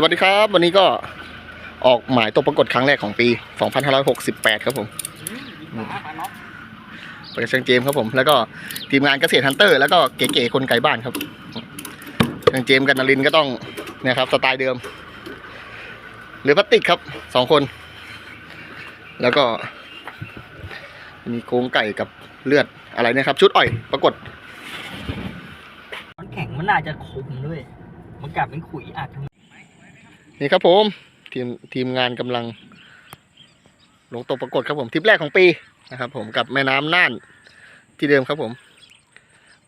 สวัสดีครับ วันนี้ก็ออกหมายตัวปรากฏครั้งแรกของปี 2568 ครับผมไปกับเชิงเจมส์ครับผม แล้วก็ทีมงานเกษตรฮันเตอร์ แล้วก็เก๋ๆคนไกลบ้านครับเชิงเจมส์กับนารินทร์ก็ต้องเนี่ยครับสไตล์เดิมเหลือพลาสติกครับสองคน แล้วก็ มีโครงไก่กับเลือดอะไรเนะครับ ชุดอ่อยปรากฏ มันแข็งมันน่าจะคมด้วย มันกลับเป็นขุยอัดทั้ง นี่ครับผมทีมทีมงานกำลัง ลงตัวปรากฏครับผมทริปแรกของปีนะครับผมกับแม่น้ำน่านที่เดิมครับผม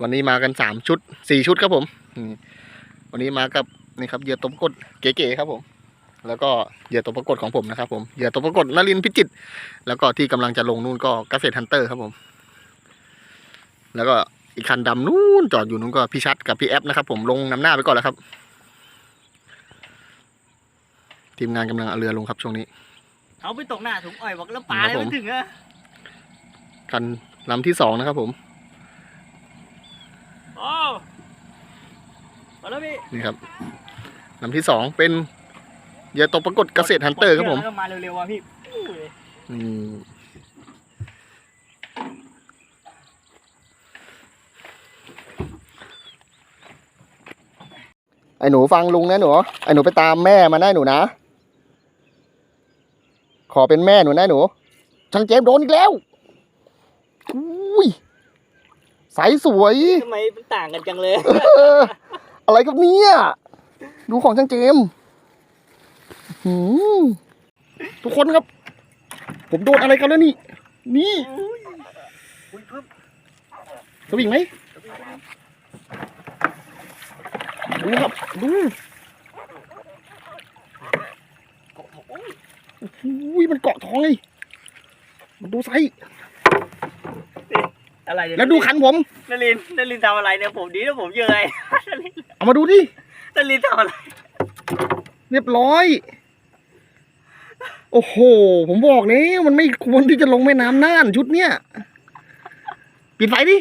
วันนี้มากันสามชุดสี่ชุดครับผม วันนี้มากับนี่ครับเหยื่อตวปรากฏเก๋ๆครับผม แล้วก็เหยื่อตวปรากฏของผมนะครับผมเหยื่อตวปรากฏนลินพิจิตแล้วก็ที่กำลังจะลงนู่นก็เกษตรฮันเตอร์ครับผม แล้วก็อีกคันดำนู่นจอดอยู่นู่นก็พี่ชัดกับพี่แอฟนะครับผมลงนำหน้าไปก่อนแล้วครับ ทีมงานกำลังเอาเรือลงครับช่วงนี้ เอาไปตกหน้าถุงอ้อยบอกแล้วปลาครัเลบยผมมันถึงอะคันลำที่สองนะครับผมโอ้มาแล้วพี่นี่ครับลำที่สองเป็นเหยื่อตกปรากฏเกษตรฮันเตอร์ครับผมแล้วก็มาเร็วๆว่ะพี่อู้ยนี่ไอ้หนูฟังลุงนะหนูไอ้หนูไปตามแม่มาได้หนูนะ ขอเป็นแม่หนูนะหนู ช่างเจมส์โดนอีกแล้วอุ้ยใสสวย ทำไมมันต่างกันจังเลย เอออะไรกับเนี่ย ดูของช่างเจมส์หืมทุกคนครับ ผมโดนอะไรกันแล้วนี่ นี่อุ้ยเพิ่มสวิงไหมดูครับ ดู อุ้ยมันเกาะท้องเลยมันดูไซส์อะไรเนี่ยแล้วดูขันผมนารินทร์นารินทร์ทำอะไรเนี่ยผมดีนะผมเยอะไงนารินทร์เอามาดูดินารินทร์ทำอะไร เรียบร้อย โอ้โห ผมบอกแล้วมันไม่ควรที่จะลงแม่น้ำน่านชุดเนี้ยปิดไฟดิ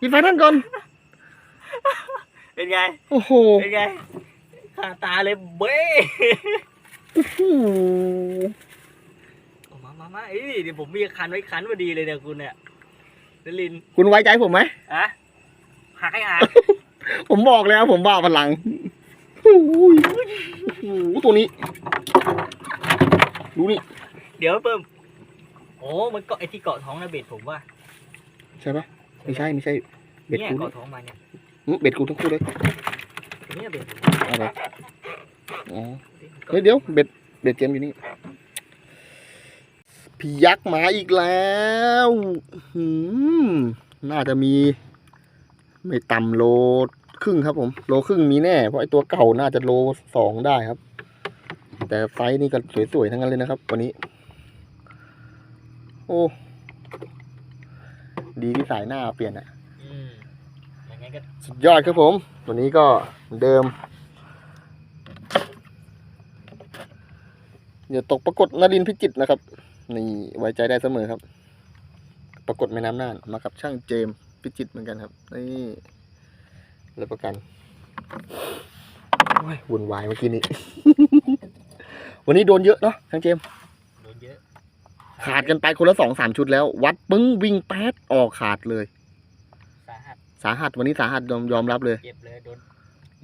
ปิดไฟท่านก่อน เป็นไง โอ้โห เป็นไงตาตาเลยเบ้โอ้โห เอามามามา เอ้ยเดี๋ยวผมมีคันไว้คันพอดีเลยเนี่ยคุณเนี่ยนารินทร์คุณไว้ใจผมไหมอะหักให้หักผมบอกแล้วผมบ้าพลังโอ้ยโอ้โหตัวนี้ ดูนี่ เดี๋ยวเพิ่มโอ้มันเกาะไอที่เกาะท้องนะเบ็ดผมว่า ใช่ปะไม่ใช่ไม่ใช่ เบ็ดเนี่ยกูเกาะท้องมาเนี่ยอื้อเบ็ดกูทั้งคู่เลยเนี่ยเบ็ดผมอะไรอ๋อเฮ้ยเดี๋ยวเบ็ดเบ็ดเกมอยู่นี่ พี่ยักษ์มาอีกแล้วหืมน่าจะมี ไม่ต่ำโลครึ่งครับผม โลครึ่งมีแน่ เพราะไอตัวเก่าน่าจะโลสองได้ครับ แต่ไซส์นี่ก็สวยๆทั้งนั้นเลยนะครับ วันนี้ โอ้ ดีที่สายหน้าเปลี่ยนอะสุดยอดครับผม วันนี้ก็เหมือนเดิมอย่าตกปรากฏนรินพิจิตนะครับ นี่ไว้ใจได้เสมอครับ ปรากฏแม่น้ำน่านมากับช่างเจมส์พิจิตรเหมือนกันครับนี่รับประกันโอ้ยวุ่นวายเมื่อกี้นี้ วันนี้โดนเยอะเนาะช่างเจมส์โดนเยอะ ขาดกันไปคนละสองสามชุดแล้ว วัดปึ้งวิ่งแป๊ดออกขาดเลยสาหัสสาหัสวันนี้สาหัสยอมยอมรับเลยเจ็บเลยโดน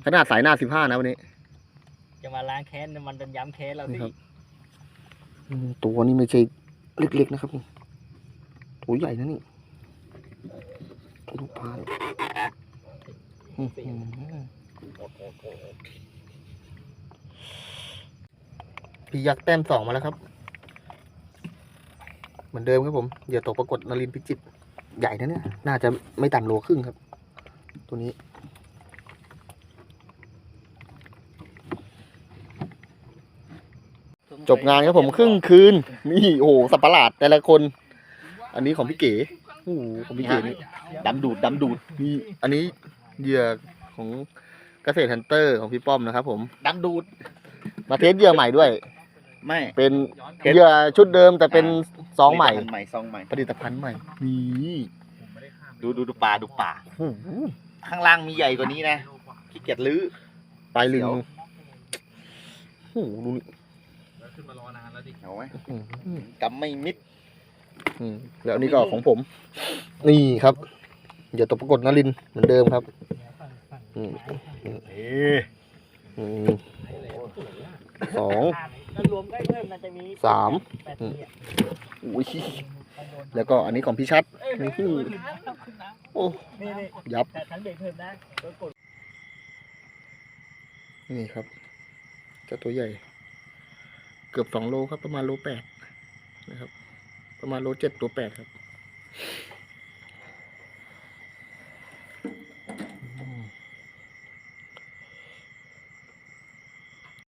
ขนาดสายหน้าสิบห้านะวันนี้ จะมาล้างแค้นมันโดนย้ำแค้นเรานี่พี่ครับอืมตัวนี่ไม่ใช่ เล็กๆนะครับผมตัวใหญ่นะนี่ดูปลาพี่ยักษ์แต้มสองมาแล้วครับ เหมือนเดิมครับผมอย่าตกปรากฏนรินทร์พิจิตรใหญ่นะเนี่ย น่าจะไม่ต่ำโลครึ่งครับ ตัวนี้ จบงานครับผมครึ่งคืน นี่โอ้โหสับประหลาดแต่ละคน อันนี้ของพี่เก๋โอ้โหของพี่เก๋นี่ดำดูดดำดูดนี่อันนี้เหยื่อของเกษตรฮันเตอร์ของพี่ป้อมนะครับผมดำดูดมาเทสเหยื่อใหม่ด้วย ไม่เป็นเหยื่อชุดเดิมแต่เป็นซองใหม่ ผลิตภัณฑ์ใหม่ซองใหม่ ผลิตภัณฑ์ใหม่นี่ดูดูดูปลาดูปลาโอ้โหข้างล่างมีใหญ่กว่านี้นะขี้เกียจลื้อปลายลึงเดี๋ยวดูนี่แล้ว ขึ้นมารอนานแล้วดิเอาไหมอืมกำไม่มิดอืมแล้วอันนี้ก็ของผม นี่ครับอย่าตกปรากฏนลินทร์เหมือนเดิมครับอืมเอ๊ะอืมสองแล้วรวมได้เพิ่มมันจะมีสามแปดทีอะอุ้ยแล้วก็อันนี้ของพี่ชัดนี่คือโอ้นี่นี่ยับแต่ทั้งเด็กเพิ่มนะตัวกดนี่ครับเจ้าตัวใหญ่ เกือบสองโลครับประมาณโลแปดนะครับ ประมาณโลเจ็ดตัวแปดครับ